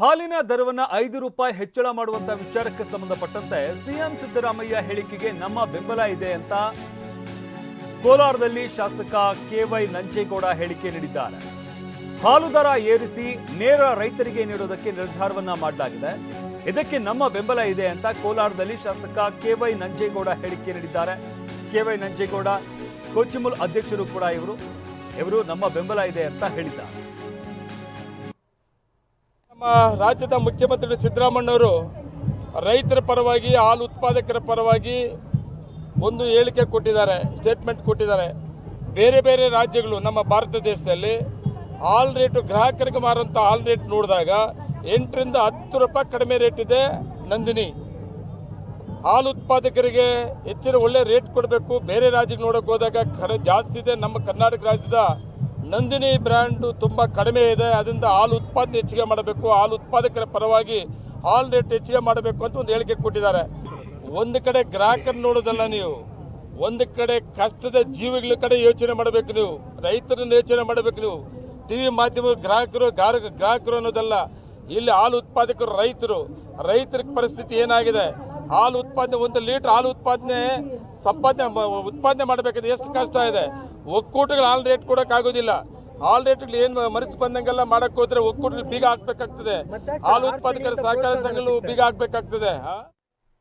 ಹಾಲಿನ ದರವನ್ನು ಐದು ರೂಪಾಯಿ ಹೆಚ್ಚಳ ಮಾಡುವಂತ ವಿಚಾರಕ್ಕೆ ಸಂಬಂಧಪಟ್ಟಂತೆ ಸಿಎಂ ಸಿದ್ದರಾಮಯ್ಯ ಹೇಳಿಕೆಗೆ ನಮ್ಮ ಬೆಂಬಲ ಇದೆ ಅಂತ ಕೋಲಾರದಲ್ಲಿ ಶಾಸಕ ಕೆವೈ ನಂಜೇಗೌಡ ಹೇಳಿಕೆ ನೀಡಿದ್ದಾರೆ. ಹಾಲು ದರ ಏರಿಸಿ ನೇರ ರೈತರಿಗೆ ನೀಡೋದಕ್ಕೆ ನಿರ್ಧಾರವನ್ನ ಮಾಡಲಾಗಿದೆ. ಇದಕ್ಕೆ ನಮ್ಮ ಬೆಂಬಲ ಇದೆ ಅಂತ ಕೋಲಾರದಲ್ಲಿ ಶಾಸಕ ಕೆವೈ ನಂಜೇಗೌಡ ಹೇಳಿಕೆ ನೀಡಿದ್ದಾರೆ. ಕೆವೈ ನಂಜೇಗೌಡ ಕೋಚಿಮುಲ್ ಅಧ್ಯಕ್ಷರು ಕೂಡ ಇವರು. ಇವರು ನಮ್ಮ ಬೆಂಬಲ ಇದೆ ಅಂತ ಹೇಳಿದ್ದಾರೆ. ನಮ್ಮ ರಾಜ್ಯದ ಮುಖ್ಯಮಂತ್ರಿ ಸಿದ್ದರಾಮಣ್ಣವರು ರೈತರ ಪರವಾಗಿ, ಹಾಲು ಉತ್ಪಾದಕರ ಪರವಾಗಿ ಒಂದು ಹೇಳಿಕೆ ಕೊಟ್ಟಿದ್ದಾರೆ ಸ್ಟೇಟ್ಮೆಂಟ್ ಕೊಟ್ಟಿದ್ದಾರೆ. ಬೇರೆ ಬೇರೆ ರಾಜ್ಯಗಳು, ನಮ್ಮ ಭಾರತ ದೇಶದಲ್ಲಿ ಹಾಲ್ ರೇಟು ಗ್ರಾಹಕರಿಗೆ ಮಾರುವಂಥ ಹಾಲ್ ರೇಟ್ ನೋಡಿದಾಗ ಎಂಟರಿಂದ ಹತ್ತು ರೂಪಾಯಿ ಕಡಿಮೆ ರೇಟ್ ಇದೆ ನಂದಿನಿ. ಹಾಲು ಉತ್ಪಾದಕರಿಗೆ ಹೆಚ್ಚಿನ ಒಳ್ಳೆ ರೇಟ್ ಕೊಡಬೇಕು. ಬೇರೆ ರಾಜ್ಯಕ್ಕೆ ನೋಡೋಕೆ ಹೋದಾಗ ಜಾಸ್ತಿ ಇದೆ. ನಮ್ಮ ಕರ್ನಾಟಕ ರಾಜ್ಯದ ನಂದಿನಿ ಬ್ರ್ಯಾಂಡು ತುಂಬ ಕಡಿಮೆ ಇದೆ. ಅದರಿಂದ ಹಾಲು ಉತ್ಪಾದನೆ ಹೆಚ್ಚಿಗೆ ಮಾಡಬೇಕು. ಹಾಲು ಉತ್ಪಾದಕರ ಪರವಾಗಿ ಹಾಲು ರೇಟ್ ಹೆಚ್ಚಿಗೆ ಮಾಡಬೇಕು ಅಂತ ಒಂದು ಹೇಳಿಕೆ ಕೊಟ್ಟಿದ್ದಾರೆ. ಒಂದು ಕಡೆ ಗ್ರಾಹಕರು ನೋಡೋದಲ್ಲ ನೀವು. ಒಂದು ಕಡೆ ಕಷ್ಟದ ಜೀವಿಗಳ ಕಡೆ ಯೋಚನೆ ಮಾಡಬೇಕು ನೀವು. ರೈತರನ್ನು ಯೋಚನೆ ಮಾಡಬೇಕು ನೀವು. ಟಿ ವಿ ಮಾಧ್ಯಮ ಗ್ರಾಹಕರು ಗಾರ ಗ್ರಾಹಕರು ಅನ್ನೋದಲ್ಲ. ಇಲ್ಲಿ ಹಾಲು ಉತ್ಪಾದಕರು, ರೈತರು. ರೈತರ ಪರಿಸ್ಥಿತಿ ಏನಾಗಿದೆ? ಹಾಲು ಉತ್ಪಾದನೆ ಒಂದು ಲೀಟರ್ ಹಾಲು ಉತ್ಪಾದನೆ ಸಂಪಾದನೆ ಉತ್ಪಾದನೆ ಮಾಡಬೇಕಾದ್ರೆ ಎಷ್ಟು ಕಷ್ಟ ಇದೆ. ಒಕ್ಕೂಟಗಳು ಹಾಲು ರೇಟ್ ಕೊಡೋಕ್ಕಾಗೋದಿಲ್ಲ ಹಾಲು ರೇಟ್ಗಳು ಏನು ಮನಸ್ಸು ಬಂದಂಗೆಲ್ಲ ಮಾಡಕ್ ಹೋದ್ರೆ ಒಕ್ಕೂಟಗಳು ಬೀಗ ಹಾಕ್ಬೇಕಾಗ್ತದೆ. ಹಾಲು ಉತ್ಪಾದಕರ ಸಹಕಾರ ಸಂಘಗಳು ಬೀಗ ಹಾಕ್ಬೇಕಾಗ್ತದೆ?